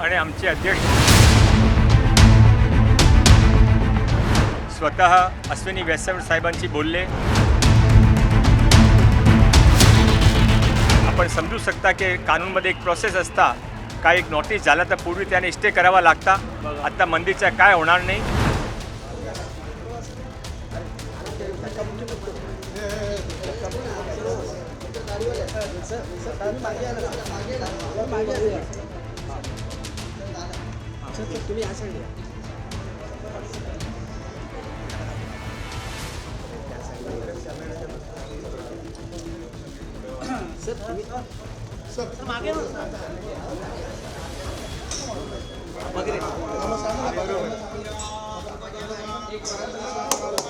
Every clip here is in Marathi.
आणि आमचे अध्यक्ष स्वतः अश्विनी व्यासराव साहेबांशी बोलले आपण समजू शकता की कानूनमध्ये एक प्रोसेस असता. काय एक नोटीस झाला तर पूर्वी त्याने स्टे करावा लागता. आता मंदिरच्या काय होणार नाही? वामांगी रखमाई विसरित शोभा पुंडलिकाचे भेटी ब्रह्मावेगा चढे वाहे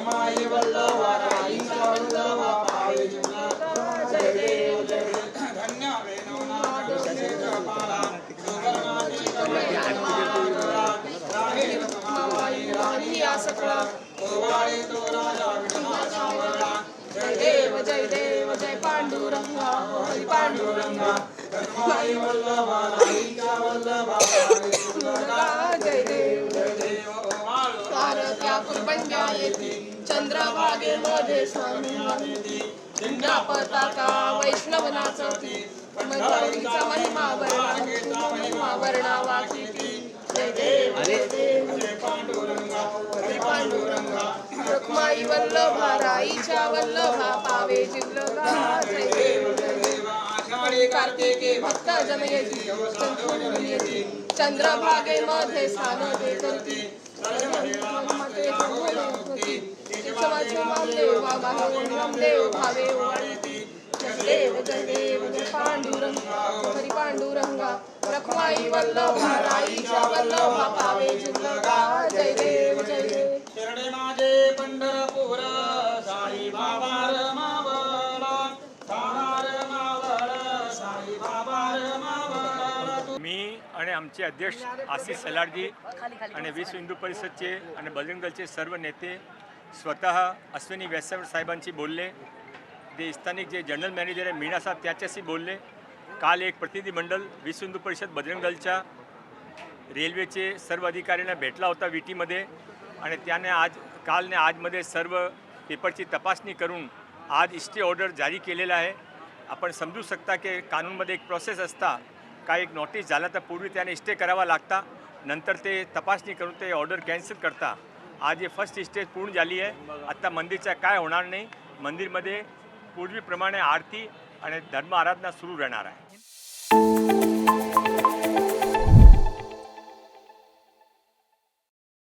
रखमाई वल्लभा राईचा वल्लभा पावे जय देव जय धन्य पाला सुवर्णाची राहे राणी तो राजा जय देव जय देव जय पांडुरंगा हरी पांडुरंगा। वल्लभा राईचा वल्लभा जय देव जय देव चंद्रभागे मध्ये स्वामी झेंडा पताका वैष्णव नाचवती मंडळीचा महिमा वर्णा महिमा वर्णावा किती जय देव जय देव. जय पांडुरंगा पांडुरंगा. वल्लभा राईच्या वल्लभा पावे जिल्लगा जय देव जय कार्तिके भक्त जन येती चंद्रभागे मध्ये स्थान ते करती देव भावे देव जय जय पांडुरंगा हरी पांडुरंगा रखमाई वल्लभा वल्लभा पावे जिल्लगा मी आणि आमचे अध्यक्ष आशिष सलाडजी आणि विश्व हिंदू परिषदचे आणि बजरंग दलचे सर्व नेते स्वतः अश्विनी व्यासराव साहेबांशी बोलले. ते स्थानिक जे जनरल मॅनेजर आहे मीणा साहेब त्याच्याशी बोलले. काल एक प्रतिनिधिमंडळ विश्व हिंदू परिषद बजरंग दलच्या रेल्वेचे सर्व अधिकाऱ्यांना भेटला होता विटीमध्ये. आणि त्याने आज कालने आजमध्ये सर्व पेपरची तपासणी करून आज इस्टे ऑर्डर जारी केलेला आहे. आपण समजू शकता की कानूनमध्ये एक प्रोसेस असता. काय एक नोटीस झाला तर पूर्वी त्याने स्टे करावा लागता. नंतर ते तपासणी करून ते ऑर्डर कॅन्सल करता. आज हे फर्स्ट स्टेज पूर्ण झाली आहे. आत्ता मंदिरच्या काय होणार नाही. मंदिरमध्ये पूर्वीप्रमाणे आरती आणि धर्म आराधना सुरू राहणार आहे.